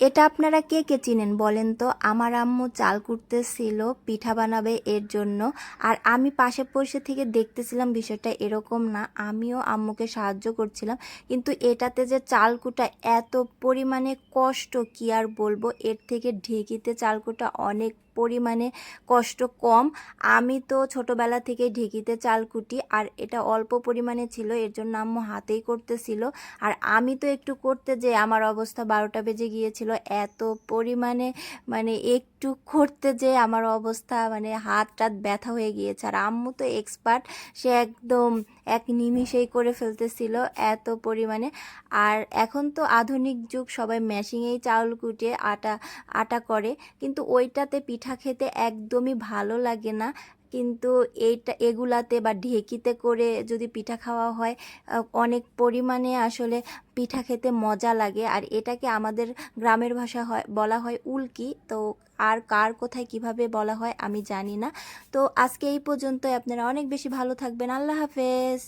এটা আপনারা কে কে চিনেন বলেন তো? আমার আম্মু চাল কুটতেছিল, পিঠা বানাবে এর জন্য। আর আমি পাশে বসে থেকে দেখতেছিলাম বিষয়টা এরকম না। আমিও আম্মুকে সাহায্য করছিলাম। কিন্তু এটাতে যে চাল কুটা এত পরিমাণে কষ্ট, কি আর বলব? এর থেকে ঢেকিতে চাল কুটা অনেক পরিমাণে কষ্ট কম। আমি তো ছোটোবেলা থেকে ঢেকিতে চাল কুটি, আর এটা অল্প পরিমাণে ছিল, এর জন্য আম্মু হাতেই করতেছিল। আর আমি তো একটু করতে যে আমার অবস্থা বারোটা বেজে গিয়েছিল। এত পরিমাণে মানে একটু করতে যে আমার অবস্থা মানে হাত টাত ব্যথা হয়ে গিয়েছে। আর আম্মু তো এক্সপার্ট সে একদম এক নিমিষেই করে ফেলতেছিল এত পরিমাণে। আর এখন তো আধুনিক যুগ, সবাই মেশিনেই চাউল কুটে আটা আটা করে। কিন্তু ওইটাতে পিঠা খেতে একদমই ভালো লাগে না। কিন্তু এইটা, এগুলাতে বা ঢেকিতে করে যদি পিঠা খাওয়া হয় অনেক পরিমাণে আসলে পিঠা খেতে মজা লাগে। আর এটাকে আমাদের গ্রামের ভাষা হয়, বলা হয় উল্কি। তো আর কার কোথায় কীভাবে বলা হয় আমি জানি না। তো আজকে এই পর্যন্ত আপনারা অনেক বেশি ভালো থাকবেন। আল্লাহ হাফেজ।